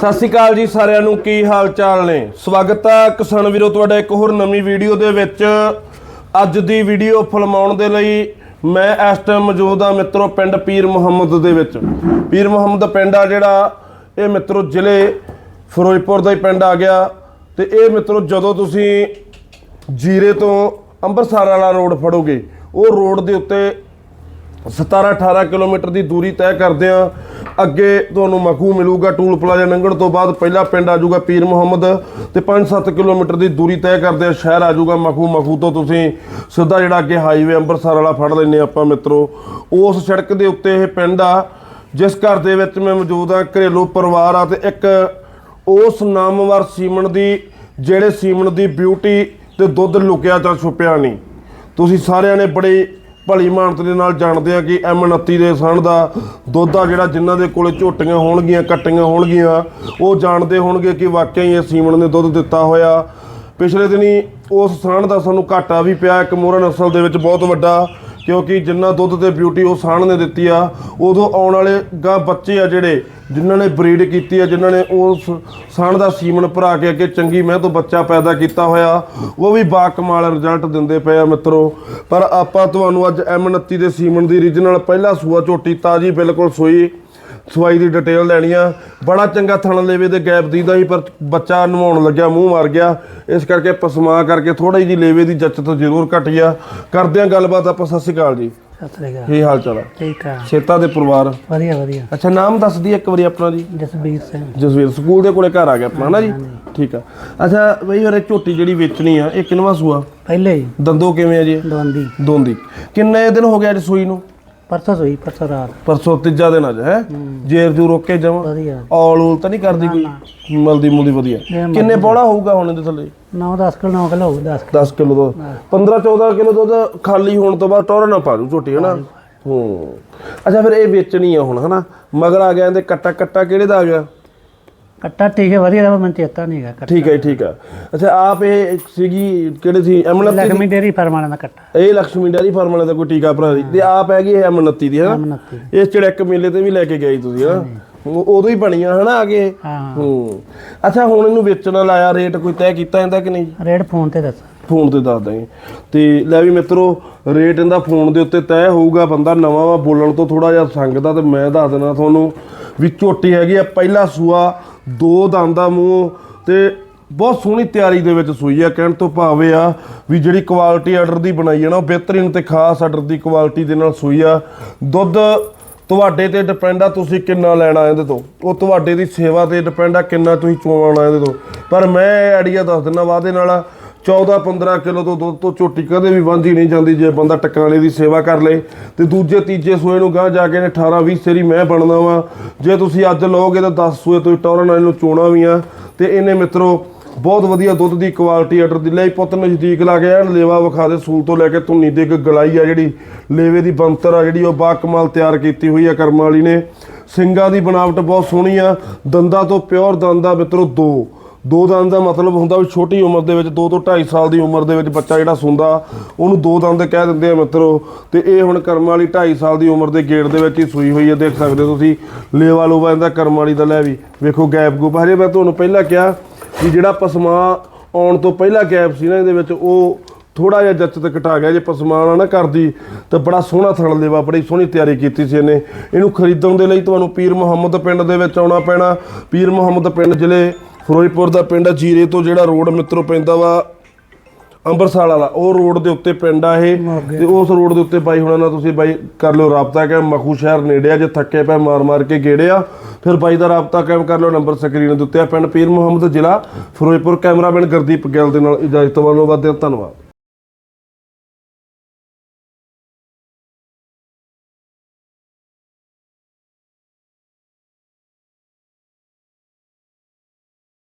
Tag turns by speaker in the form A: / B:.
A: ਸਤਿ ਸ਼੍ਰੀ ਅਕਾਲ ਜੀ ਸਾਰਿਆਂ ਨੂੰ, ਕੀ ਹਾਲ ਚਾਲ ਨੇ? ਸਵਾਗਤ ਹੈ ਕਿਸਾਨ ਵੀਰੋ, ਤੁਹਾਡਾ ਇੱਕ ਹੋਰ ਨਵੀਂ ਵੀਡੀਓ ਦੇ ਵਿੱਚ। ਅੱਜ ਦੀ ਵੀਡੀਓ ਫਿਲਮਾਉਣ ਦੇ ਲਈ ਮੈਂ ਇਸ ਟਾਈਮ ਮੌਜੂਦ ਹਾਂ ਮਿੱਤਰੋ ਪਿੰਡ ਪੀਰ ਮੁਹੰਮਦ ਦੇ ਵਿੱਚ। ਪੀਰ ਮੁਹੰਮਦ ਪਿੰਡ ਆ ਜਿਹੜਾ, ਇਹ ਮਿੱਤਰੋ ਜ਼ਿਲ੍ਹੇ ਫਿਰੋਜ਼ਪੁਰ ਦਾ ਹੀ ਪਿੰਡ ਆ ਗਿਆ। ਤੇ ਇਹ ਮਿੱਤਰੋ ਜਦੋਂ ਤੁਸੀਂ ਜੀਰੇ ਤੋਂ ਅੰਮ੍ਰਿਤਸਰ ਵਾਲਾ ਰੋਡ ਫੜੋਗੇ, ਉਹ ਰੋਡ ਦੇ ਉੱਤੇ 17-18 ਕਿਲੋਮੀਟਰ ਦੀ ਦੂਰੀ ਤੈਅ ਕਰਦੇ ਆ ਅੱਗੇ ਤੁਹਾਨੂੰ ਮਖੂ ਮਿਲੂਗਾ ਟੂਲ ਪਲਾਜ਼ਾ ਲੰਘਣ ਤੋਂ ਬਾਅਦ। ਪਹਿਲਾ ਪਿੰਡ ਆ ਜਾਊਗਾ ਪੀਰ ਮੁਹੰਮਦ ਤੇ 5-7 ਕਿਲੋਮੀਟਰ ਦੀ ਦੂਰੀ ਤੈਅ ਕਰਦੇ ਆ ਸ਼ਹਿਰ ਆ ਜਾਊਗਾ ਮਖੂ। ਮਖੂ ਤੋਂ ਤੁਸੀਂ ਸਿੱਧਾ ਜਿਹੜਾ ਅੱਗੇ ਹਾਈਵੇ ਅੰਮ੍ਰਿਤਸਰ ਵਾਲਾ ਫੜ ਲੈਨੇ ਆਪਾਂ ਮਿੱਤਰੋ। ਉਸ ਸੜਕ ਦੇ ਉੱਤੇ ਇਹ ਪਿੰਡ ਆ, ਜਿਸ ਘਰ ਦੇ ਵਿੱਚ ਮੈਂ ਮੌਜੂਦ ਆ ਘਰੇਲੂ ਪਰਿਵਾਰ ਆ ਤੇ ਇੱਕ ਉਸ ਨਾਮਵਰ ਸੀਮਨ ਦੀ, ਜਿਹੜੇ ਸੀਮਨ ਦੀ ਬਿਊਟੀ ਤੇ ਦੁੱਧ ਲੁਕਿਆ ਤਾਂ ਛੁਪਿਆ ਨਹੀਂ। ਤੁਸੀਂ ਸਾਰਿਆਂ ਨੇ ਬੜੇ ਭਲੀ ਮਾਨਤ ਦੇ ਨਾਲ ਜਾਣਦੇ ਆ ਕਿ M29 ਦੇ ਸਣ ਦਾ ਦੁੱਧ ਆ ਜਿਹੜਾ ਜਿਨ੍ਹਾਂ ਦੇ ਕੋਲੇ ਝੋਟੀਆਂ ਹੋਣਗੀਆਂ, ਕੱਟੀਆਂ ਹੋਣਗੀਆਂ, ਉਹ ਜਾਣਦੇ ਹੋਣਗੇ ਕਿ ਵਾਕਿਆ ਹੀ ਇਹ ਸੀਮਣ ਨੇ ਦੁੱਧ ਦਿੱਤਾ ਹੋਇਆ। ਪਿਛਲੇ ਦਿਨੀ ਉਸ ਸਾਣ ਦਾ ਸਾਨੂੰ ਘਾਟਾ ਵੀ ਪਿਆ, ਇੱਕ ਮੋਹਰਾ ਨਸਲ ਦੇ ਵਿੱਚ ਬਹੁਤ ਵੱਡਾ, ਕਿਉਂਕਿ ਜਿੰਨਾ ਦੁੱਧ ਤੇ ਬਿਊਟੀ ਉਹ ਸਾਣ ਨੇ ਦਿੱਤੀ ਆ, ਉਦੋਂ ਆਉਣ ਵਾਲੇ ਗਾਂ ਬੱਚੇ ਆ ਜਿਹੜੇ, ਜਿਨ੍ਹਾਂ ਨੇ ਬਰੀਡ ਕੀਤੀ ਆ, ਜਿਨ੍ਹਾਂ ਨੇ ਉਸ ਸਣ ਦਾ ਸੀਮਨ ਭਰਾ ਕੇ ਅੱਗੇ ਚੰਗੀ ਮੈਂ ਤੋਂ ਬੱਚਾ ਪੈਦਾ ਕੀਤਾ ਹੋਇਆ। ਉਹ ਵੀ ਬਾਕਮਾਲ ਰਿਜ਼ਲਟ ਦਿੰਦੇ ਪਏ ਆ ਮਿੱਤਰੋ। ਪਰ ਆਪਾਂ ਤੁਹਾਨੂੰ ਅੱਜ M29 ਦੇ ਸੀਮਨ ਦੀ ਰੀਜਨਲ ਪਹਿਲਾ ਸੂਆ ਝੋਟੀ ਤਾਜੀ ਬਿਲਕੁਲ ਸੂਈ ਸਵਾਈ ਦੀ ਡਿਟੇਲ ਲੈਣੀ ਆ। ਬੜਾ ਚੰਗਾ ਥਣ ਲੇਵੇ ਦੇ ਗੈਪ ਦੀਦਾ ਸੀ ਪਰ ਬੱਚਾ ਨਵਾਉਣ ਲੱਗਿਆ, ਮੂੰਹ ਮਾਰ ਗਿਆ। ਇਸ ਕਰਕੇ ਪਸਮਾ ਕਰਕੇ ਥੋੜੀ ਜੀ ਲੇਵੇ ਦੀ ਜੱਚਤ ਜ਼ਰੂਰ ਘਟੀ ਗਿਆ ਕਰਦੇ ਆ ਗੱਲਬਾਤ ਆਪਾਂ, ਸਤਿ ਸ਼੍ਰੀ ਅਕਾਲ ਜੀ।
B: ਸਤਿ ਸ੍ਰੀ ਅਕਾਲ।
A: ਕੀ ਹਾਲ ਚਾਲ ਆ?
B: ਠੀਕ ਆ।
A: ਛੇਤਾ ਦੇ ਪਰਿਵਾਰ?
B: ਵਧੀਆ ਵਧੀਆ।
A: ਅੱਛਾ ਨਾਮ ਦੱਸ ਦੀ ਇੱਕ ਵਾਰੀ ਆਪਣਾ ਜੀ।
B: ਜਸਬੀਰ ਸਿੰਘ।
A: ਜਸਵੀਰ ਸਕੂਲ ਦੇ ਕੋਲੇ ਘਰ ਆ ਗਿਆ ਆਪਣਾ ਨਾ ਜੀ? ਠੀਕ ਆ। ਅੱਛਾ ਬਈ ਹਰੇ ਝੋਟੀ ਜਿਹੜੀ ਵੇਚਣੀ ਆ ਇਹ ਕਿੰਨਵਾ ਸੂਆ?
B: ਪਹਿਲੇ ਹੀ।
A: ਦੰਦੋ ਕਿਵੇਂ ਆ ਜੀ?
B: ਦਵੰਦੀ
A: ਦੋਂਦੀ। ਕਿੰਨੇ ਦਿਨ ਹੋ ਗਿਆ ਅੱਜ ਸੂਈ ਨੂੰ?
B: ਪਰਸੋਂ ਹੋਈ ਪਰਸੋਂ ਰਾਤ।
A: ਪਰਸੋਂ ਤੀਜਾ ਦਿਨ ਅੱਜ ਹੈ? ਜੇਰ ਜੂ ਰੋਕ ਜਾਵਾਂ।
B: ਵਧੀਆ।
A: ਔਲ ਊਲ ਤਾਂ ਨਹੀਂ ਕਰਦੀ ਕੋਈ? ਮਲਦੀ ਮੁਲਦੀ ਵਧੀਆ।
B: ਨਹੀਂ,
A: ਕਿੰਨੇ ਬੋਲਾ ਹੋਊਗਾ ਹੁਣ ਇਹਦੇ ਥੱਲੇ?
B: 9 10 ਕਿਲੋ 9 ਕਿਲੋ 10
A: 10 ਕਿਲੋ। ਤੋਂ 15 14 ਕਿਲੋ ਦੁੱਧ ਖਾਲੀ ਹੋਣ ਤੋਂ ਬਾਅਦ ਟੋਰਾ ਨਾ ਪਾ ਦੂ ਝੋਟੀ ਹੈ ਨਾ ਹੂੰ। ਅੱਛਾ ਫਿਰ ਇਹ ਵੇਚਣੀ ਆ ਹੁਣ ਹਨਾ? ਮਗਰ ਆ ਗਿਆ ਇਹਦੇ ਕੱਟਾ ਕੱਟਾ ਕਿਹੜੇ ਦਾ ਆ ਗਿਆ?
B: ਕੱਟਾ ਠੀਕ ਹੈ ਵਧੀਆ ਦਾ ਮੈਨੂੰ ਚੇਤਾ ਨਹੀਂ ਹੈਗਾ ਕੱਟਾ।
A: ਠੀਕ ਹੈ ਠੀਕ ਹੈ। ਅੱਛਾ ਆਪ ਇਹ ਸੀਗੀ ਕਿਹੜੇ ਸੀ? ਐਮਨਤੀ
B: ਲਗਮੀ ਡੇਰੀ ਫਾਰਮ ਦਾ ਕੱਟਾ।
A: ਇਹ ਲక్ష్ਮੀ ਡੈਰੀ ਫਾਰਮ ਦਾ ਕੋਈ ਟੀਕਾ ਭਰਾ ਦੀ ਤੇ ਆਪ ਹੈਗੀ ਇਹ ਐਮਨਤੀ ਦੀ ਹੈ ਨਾ?
B: M29
A: ਇਸ ਮੇਲੇ ਤੇ ਵੀ ਲੈ ਕੇ ਗਏ ਤੁਸੀਂ ਹੈ ਉਦੋਂ ਹੀ ਬਣੀਆਂ ਹਨਾ ਆ
B: ਕੇ?
A: ਹਾਂ। ਅੱਛਾ ਹੁਣ ਇਹਨੂੰ ਵੇਚਣ ਲਾਇਆ ਰੇਟ ਕੋਈ ਤੈਅ ਕੀਤਾ ਜਾਂਦਾ ਕਿ ਨਹੀਂ?
B: ਰੇਟ ਫੋਨ ਤੇ ਦੱਸ।
A: ਫੋਨ ਤੇ ਦੱਸ ਦਾਂਗੇ। ਤੇ ਲੈ ਵੀ ਮਿੱਤਰੋ ਰੇਟ ਇਹਦਾ ਫੋਨ ਦੇ ਉੱਤੇ ਤੈਅ ਹੋਊਗਾ ਬੰਦਾ ਨਵਾਂ ਵਾ ਬੋਲਣ ਤੋਂ ਥੋੜਾ ਜਿਹਾ ਸੰਗਦਾ ਤੇ ਮੈਂ ਦੱਸ ਦਿੰਦਾ ਤੁਹਾਨੂੰ ਵੀ ਝੋਟੀ ਹੈਗੀ ਆ ਪਹਿਲਾ ਸੂਆ ਦੋ ਦੰਦ ਦਾ ਮੂੰਹ ਤੇ ਬਹੁਤ ਸੋਹਣੀ ਤਿਆਰੀ ਦੇ ਵਿੱਚ ਸੂਈ ਆ, ਕਹਿਣ ਤੋਂ ਭਾਵੇਂ ਆ ਵੀ ਜਿਹੜੀ ਕੁਆਲਿਟੀ ਆਰਡਰ ਦੀ ਬਣਾਈ ਹੈ ਨਾ, ਉਹ ਬਿਹਤਰੀਨ ਤੇ ਖਾਸ ਆਰਡਰ ਦੀ ਕੁਆਲਿਟੀ ਦੇ ਨਾਲ ਸੂਈ ਆ। ਦੁੱਧ ਤੁਹਾਡੇ ਤੇ ਡਿਪੈਂਡ ਆ, ਤੁਸੀਂ ਕਿੰਨਾ ਲੈਣਾ ਇਹਦੇ ਤੋਂ। ਉਹ ਤੁਹਾਡੇ ਦੀ ਸੇਵਾ ਤੇ ਡਿਪੈਂਡ ਆ ਕਿੰਨਾ ਤੁਸੀਂ ਚੋਣਾ ਇਹਦੇ ਤੋਂ। ਪਰ ਮੈਂ ਇਹ ਆਈਡੀਆ ਦੱਸ ਦਿੰਦਾ ਵਾਅਦੇ ਨਾਲ 14 15 ਕਿਲੋ ਤੋਂ ਦੁੱਧ ਤੋਂ ਝੋਟੀ ਕਦੇ ਵੀ ਵਾਂਝੀ ਨਹੀਂ ਜਾਂਦੀ ਜੇ ਬੰਦਾ ਟਿਕਾਣੇ ਦੀ ਸੇਵਾ ਕਰ ਲਏ ਤੇ ਦੂਜੇ, ਤੀਜੇ ਸੂਏ ਨੂੰ ਗਾਂ ਜਾ ਕੇ ਇਹਨੇ 18 20 ਸੇਰੀ ਮੈਂ ਬਣਨਾ ਵਾ। ਜੇ ਤੁਸੀਂ ਅੱਜ ਲਓਗੇ ਤਾਂ 10 ਸੂਏ ਤੋਂ ਟੌਰਨ ਨਾਲ ਇਹਨੂੰ ਚੋਣਾ ਵੀ ਆ। ਤੇ ਇਹਨੇ ਮਿੱਤਰੋ, ਬਹੁਤ ਵਧੀਆ ਦੁੱਧ ਦੀ ਕੁਆਲਿਟੀ ਆਰਡਰ ਦੀ ਲਈ ਪੁੱਤ ਨਜ਼ਦੀਕ ਲਾ ਕੇ ਐਨ ਲੇਵਾ ਵਿਖਾ ਦੇ, ਸੂਲ ਤੋਂ ਲੈ ਕੇ ਧੁੰਨੀ ਦੇ ਇੱਕ ਗਲਾਈ ਆ ਜਿਹੜੀ ਲੇਵੇ ਦੀ ਬੰਤਰ ਆ ਜਿਹੜੀ ਉਹ ਬਾ ਕਮਾਲ ਤਿਆਰ ਕੀਤੀ ਹੋਈ ਆ ਕਰਮ ਵਾਲੀ ਨੇ। ਸਿੰਘਾਂ ਦੀ ਬਣਾਵਟ ਬਹੁਤ ਸੋਹਣੀ ਆ। ਦੰਦਾਂ ਤੋਂ ਪਿਓਰ ਦੰਦਾ ਮਿੱਤਰੋ, ਦੋ। ਦੋ ਦੰਦ ਦਾ ਮਤਲਬ ਹੁੰਦਾ ਵੀ ਛੋਟੀ ਉਮਰ ਦੇ ਵਿੱਚ 2 ਤੋਂ 2.5 ਸਾਲ ਦੀ ਉਮਰ ਦੇ ਵਿੱਚ ਬੱਚਾ ਜਿਹੜਾ ਸੁੰਦਾ, ਉਹਨੂੰ ਦੋ ਦੰਦ ਕਹਿ ਦਿੰਦੇ ਆ ਮਿੱਤਰੋ। ਤੇ ਇਹ ਹੁਣ ਕਰਮ ਵਾਲੀ 2.5 ਸਾਲ ਦੀ ਉਮਰ ਦੇ ਗੇੜ ਦੇ ਵਿੱਚ ਹੀ ਸੂਈ ਹੋਈ ਹੈ, ਦੇਖ ਸਕਦੇ ਹੋ ਤੁਸੀਂ। ਲੇਵਾ ਲੋਵਾ ਇਹਦਾ ਕਰਮ ਵਾਲੀ ਦਾ ਲੈ ਵੀ। ਵੇਖੋ ਗੈਪ ਗੁਪ। ਹਜੇ ਮੈਂ ਤੁਹਾਨੂੰ ਪਹਿਲਾਂ ਕਿਹਾ ਕਿ ਜਿਹੜਾ ਪਸਮਾ ਆਉਣ ਤੋਂ ਪਹਿਲਾਂ ਗੈਪ ਸੀ ਨਾ ਇਹਦੇ ਵਿੱਚ, ਉਹ ਥੋੜਾ ਜਿਹਾ ਜੱਚ ਤੇ ਘਟਾ ਗਿਆ। ਜੇ ਪਸਮਾਨ ਨਾ ਕਰਦੀ, ਤਾਂ ਬੜਾ ਸੋਹਣਾ ਥਣ ਲੇਵਾ, ਬੜੀ ਸੋਹਣੀ ਤਿਆਰੀ ਕੀਤੀ ਸੀ ਇਹਨੇ। ਇਹਨੂੰ ਖਰੀਦਣ ਦੇ ਲਈ ਤੁਹਾਨੂੰ ਪੀਰ ਮੁਹੰਮਦ ਪਿੰਡ ਦੇ ਵਿੱਚ ਆਉਣਾ ਪੈਣਾ। ਪੀਰ ਮੁਹੰਮਦ ਪਿੰਡ ਜ਼ਿਲ੍ਹੇ ਫਿਰੋਜ਼ਪੁਰ ਦਾ ਪਿੰਡ ਆ, ਜੀਰੇ ਤੋਂ ਜਿਹੜਾ ਰੋਡ ਮਿੱਤਰੋ ਪੈਂਦਾ ਵਾ ਅੰਬਰਸਾਲ ਵਾਲਾ ਉਹ ਰੋਡ ਦੇ ਉੱਤੇ ਪਿੰਡ ਆ ਇਹ। ਤੇ ਉਸ ਰੋਡ ਦੇ ਉੱਤੇ ਬਾਈ ਹੁਣਾਂ ਨਾਲ ਤੁਸੀਂ ਬਾਈ ਕਰ ਲਿਓ ਰਾਬਤਾ ਕਿ ਮਖੂ ਸ਼ਹਿਰ ਨੇੜੇ ਆ ਜੇ ਥੱਕੇ ਪੈ ਮਾਰ ਮਾਰ ਕੇ ਗੇੜੇ ਆ। ਫਿਰ ਬਾਈ ਦਾ ਰਾਬਤਾ ਕਾਇਮ ਕਰ ਲਿਓ ਨੰਬਰ ਸਕਰੀਨ ਦੇ ਉੱਤੇ ਆ। ਪਿੰਡ ਪੀਰ ਮੁਹੰਮਦ ਜ਼ਿਲ੍ਹਾ ਫਿਰੋਜ਼ਪੁਰ ਕੈਮਰਾਮੈਨ ਗੁਰਦੀਪ ਗਿੱਲ ਦੇ ਨਾਲ ਇਜਾਜ਼ਤ ਵੱਲੋਂ ਵਾਦੇ ਧੰਨਵਾਦ।